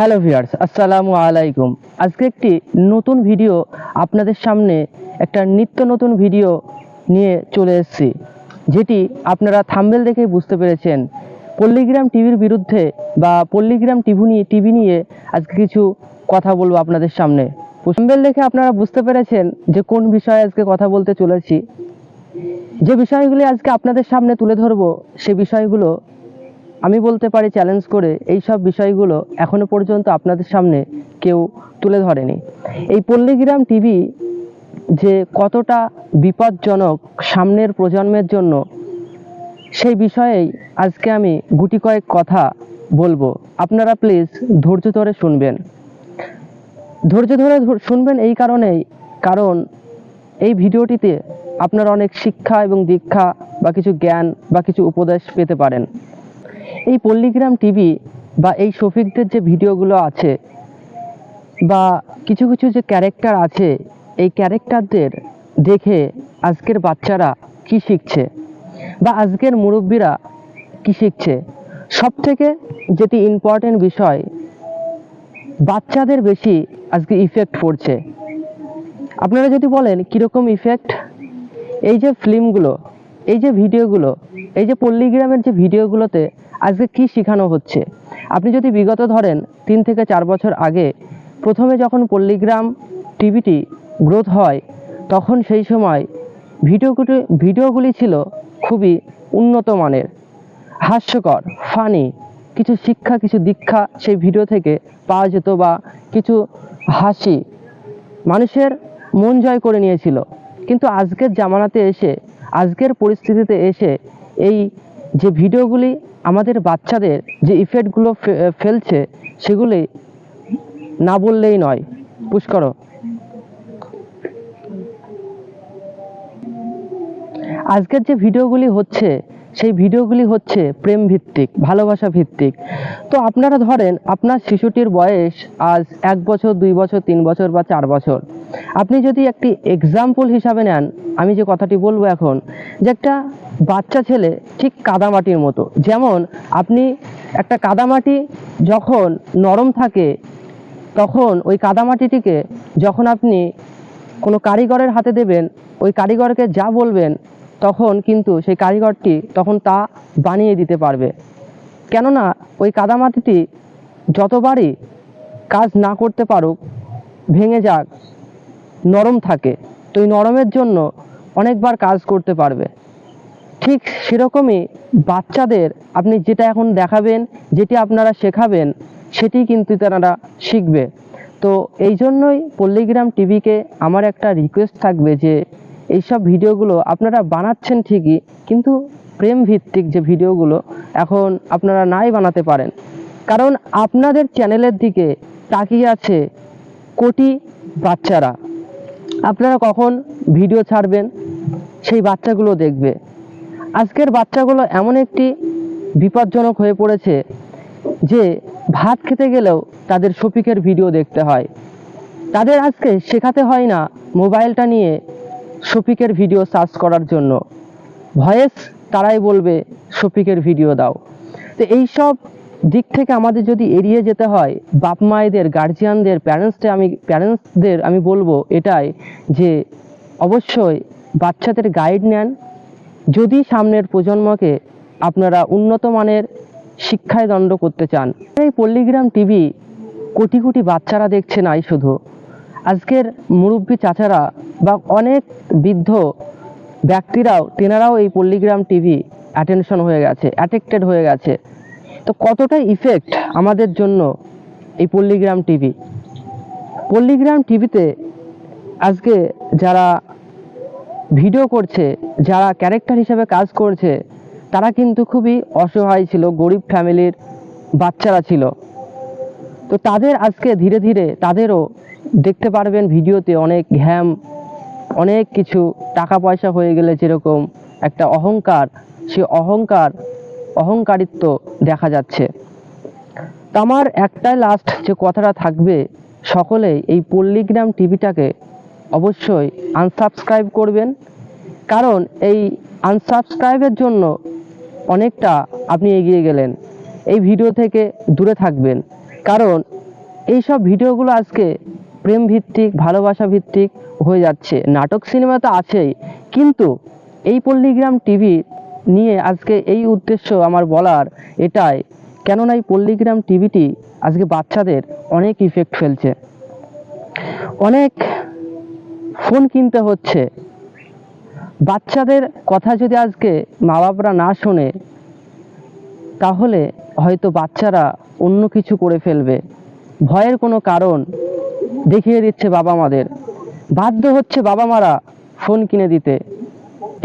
Hello viewers, আসসালামু আলাইকুম। আজকে একটি নতুন ভিডিও আপনাদের সামনে, একটা নিত্য নতুন ভিডিও নিয়ে চলে এসেছি, যেটি আপনারা থাম্বেল দেখেই বুঝতে পেরেছেন। পল্লীগ্রাম টিভির বিরুদ্ধে বা পল্লীগ্রাম টিভি নিয়ে টিভি নিয়ে আজকে কিছু কথা বলব আপনাদের সামনে। থাম্বেল দেখে আপনারা বুঝতে পেরেছেন যে কোন বিষয়ে আজকে কথা বলতে চলেছি। যে বিষয়গুলি আজকে আপনাদের সামনে তুলে ধরবো, সে বিষয়গুলো আমি বলতে পারি চ্যালেঞ্জ করে এই সব বিষয়গুলো এখনও পর্যন্ত আপনাদের সামনে কেউ তুলে ধরেনি। এই পল্লীগ্রাম টিভি যে কতটা বিপজ্জনক সামনের প্রজন্মের জন্য, সেই বিষয়েই আজকে আমি গুটি কয়েক কথা বলব। আপনারা প্লিজ ধৈর্য ধরে শুনবেন। ধৈর্য ধরে শুনবেন এই কারণেই, কারণ এই ভিডিওটিতে আপনারা অনেক শিক্ষা এবং দীক্ষা বা কিছু জ্ঞান বা কিছু উপদেশ পেতে পারেন। এই পল্লীগ্রাম টিভি বা এই শফিকদের যে ভিডিওগুলো আছে বা কিছু কিছু যে ক্যারেক্টার আছে, এই ক্যারেক্টারদের দেখে আজকের বাচ্চারা কি শিখছে বা আজকের মুরব্বীরা কি শিখছে? সব থেকে যেটি ইম্পর্টেন্ট বিষয়, বাচ্চাদের বেশি আজকে ইফেক্ট পড়ছে। আপনারা যদি বলেন কীরকম ইফেক্ট এই যে ফিল্মগুলো এই যে ভিডিওগুলো এই যে পল্লীগ্রামের যে ভিডিওগুলোতে আজকে কি শেখানো হচ্ছে? আপনি যদি বিগত ধরেন, তিন থেকে চার বছর আগে প্রথমে যখন পল্লীগ্রাম টিভিটি গ্রোথ হয়, তখন সেই সময় ভিডিওগুলি ভিডিওগুলি ছিল খুবই উন্নত মানের। হাস্যকর ফানি কিছু শিক্ষা, কিছু দীক্ষা সেই ভিডিও থেকে পাওয়া যেত বা কিছু হাসি মানুষের মন জয় করে নিয়েছিল। কিন্তু আজকের জামানাতে এসে, আজকের পরিস্থিতিতে এসে এই যে ভিডিওগুলি আমাদের বাচ্চাদের যে ইফেক্টগুলো ফেলছে সেগুলি না বললেই নয়। পুষ্কর আজকের যে ভিডিওগুলি হচ্ছে সেই ভিডিওগুলি হচ্ছে প্রেম ভিত্তিক ভালোবাসা ভিত্তিক তো আপনারা ধরেন, আপনার শিশুটির বয়স আজ এক বছর, দুই বছর, তিন বছর বা চার বছর। আপনি যদি একটি এক্সাম্পল হিসাবে নেন, আমি যে কথাটি বলব এখন, যে একটা বাচ্চা ছেলে ঠিক কাদামাটির মতো। যেমন আপনি একটা কাদামাটি যখন নরম থাকে, তখন ওই কাদামাটিটিকে যখন আপনি কোনো কারিগরের হাতে দেবেন, ওই কারিগরকে যা বলবেন তখন কিন্তু সেই কারিগরটি তখন তা বানিয়ে দিতে পারবে। কেননা ওই কাদামাটিটি যতবারই কাজ না করতে পারুক, ভেঙে যাক, নরম থাকে, তো এই নরমের জন্য অনেকবার কাজ করতে পারবে। ঠিক সেরকমই বাচ্চাদের আপনি যেটা এখন দেখাবেন, যেটি আপনারা শেখাবেন, সেটি কিন্তু তারা শিখবে। তো এই জন্যই পল্লীগ্রাম টিভিকে আমার একটা রিকোয়েস্ট থাকবে যে এইসব ভিডিওগুলো আপনারা বানাচ্ছেন ঠিকই, কিন্তু প্রেম ভিত্তিক যে ভিডিওগুলো এখন আপনারা নাই বানাতে পারেন। কারণ আপনাদের চ্যানেলের দিকে তাকিয়ে আছে কোটি বাচ্চারা। আপনারা কখন ভিডিও ছাড়বেন, সেই বাচ্চাগুলো দেখবে। আজকের বাচ্চাগুলো এমন একটি বিপজ্জনক হয়ে পড়েছে যে ভাত খেতে গেলেও তাদের শফিকের ভিডিও দেখতে হয়। তাদের আজকে শেখাতে হয় না মোবাইলটা নিয়ে শফিকের ভিডিও সার্চ করার জন্য। ভয়েস তারাই বলবে, শফিকের ভিডিও দাও। তো এই সব দিক থেকে আমাদের যদি এড়িয়ে যেতে হয়, বাপ মায়েদের গার্জিয়ানদের প্যারেন্টসকে আমি প্যারেন্টসদের আমি বলব এটাই যে, অবশ্যই বাচ্চাদের গাইড নেন। যদি সামনের প্রজন্মকে আপনারা উন্নত মানের শিক্ষায় দণ্ড করতে চান, এই পল্লীগ্রাম টিভি কোটি কোটি বাচ্চারা দেখছে নাই শুধু। আজকের মুরব্বী চাচারা বা অনেক বৃদ্ধ ব্যক্তিরাও, তেনারাও এই পল্লীগ্রাম টিভি অ্যাটেনশন হয়ে গেছে অ্যাটেক্টেড হয়ে গেছে। তো কতটা ইফেক্ট আমাদের জন্য এই পল্লীগ্রাম টিভি? পল্লীগ্রাম টিভিতে আজকে যারা ভিডিও করছে, যারা ক্যারেক্টার হিসেবে কাজ করছে, তারা কিন্তু খুবই অসহায় ছিল, গরিব ফ্যামিলির বাচ্চারা ছিল। তো তাদের আজকে ধীরে ধীরে তাদেরও দেখতে পারবেন ভিডিওতে অনেক ঘ্যাম, অনেক কিছু টাকা পয়সা হয়ে গেলে যেরকম একটা অহংকার, সে অহংকার, অহংকারিত্ব দেখা যাচ্ছে। তো আমার একটাই লাস্ট যে কথাটা থাকবে, সকলেই এই পল্লীগ্রাম টিভিটাকে অবশ্যই আনসাবস্ক্রাইব করবেন। কারণ এই আনসাবস্ক্রাইবের জন্য অনেকটা আপনি এগিয়ে গেলেন। এই ভিডিও থেকে দূরে থাকবেন। কারণ এই সব ভিডিওগুলো আজকে প্রেম ভিত্তিক ভালোবাসা ভিত্তিক হয়ে যাচ্ছে। নাটক সিনেমা তো আছেই। কিন্তু এই পল্লীগ্রাম টিভি নিয়ে আজকে এই উদ্দেশ্য আমার বলার এটাই, কেননা এই পল্লীগ্রাম টিভিটি আজকে বাচ্চাদের অনেক ইফেক্ট ফেলছে। অনেক ফোন কিনতে হচ্ছে। বাচ্চাদের কথা যদি আজকে মা বাবারা না শোনে, তাহলে হয়তো বাচ্চারা অন্য কিছু করে ফেলবে। ভয়ের কোনো কারণ দেখিয়ে দিচ্ছে বাবা মাদের। বাধ্য হচ্ছে বাবা মারা ফোন কিনে দিতে।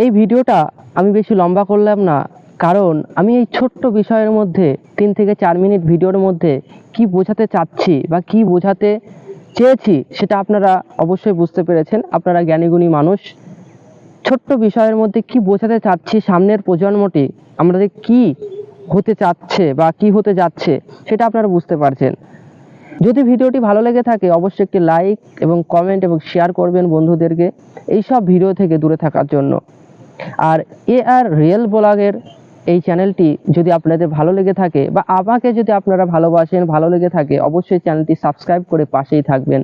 এই ভিডিওটা আমি বেশি লম্বা করলাম না, কারণ আমি এই ছোট্ট বিষয়ের মধ্যে তিন থেকে চার মিনিট ভিডিওর মধ্যে কি বোঝাতে চাচ্ছি বা কি বোঝাতে চেয়েছি সেটা আপনারা অবশ্যই বুঝতে পেরেছেন। আপনারা জ্ঞানীগুণী মানুষ। ছোট্ট বিষয়ের মধ্যে কি বোঝাতে চাচ্ছি সামনের প্রজন্মটি, আমাদের কি হতে চাচ্ছে বা কি হতে যাচ্ছে সেটা আপনারা বুঝতে পারছেন। যদি ভিডিওটি ভালো লেগে থাকে, অবশ্যই একটি লাইক এবং কমেন্ট এবং শেয়ার করবেন বন্ধুদেরকে এই সব ভিডিও থেকে দূরে থাকার জন্য। আর এ আর রিয়েল ব্লগের এই চ্যানেলটি যদি আপনাদের ভালো লেগে থাকে বা আমাকে যদি আপনারা ভালোবাসেন, ভালো লেগে থাকে, অবশ্যই চ্যানেলটি সাবস্ক্রাইব করে পাশেই থাকবেন।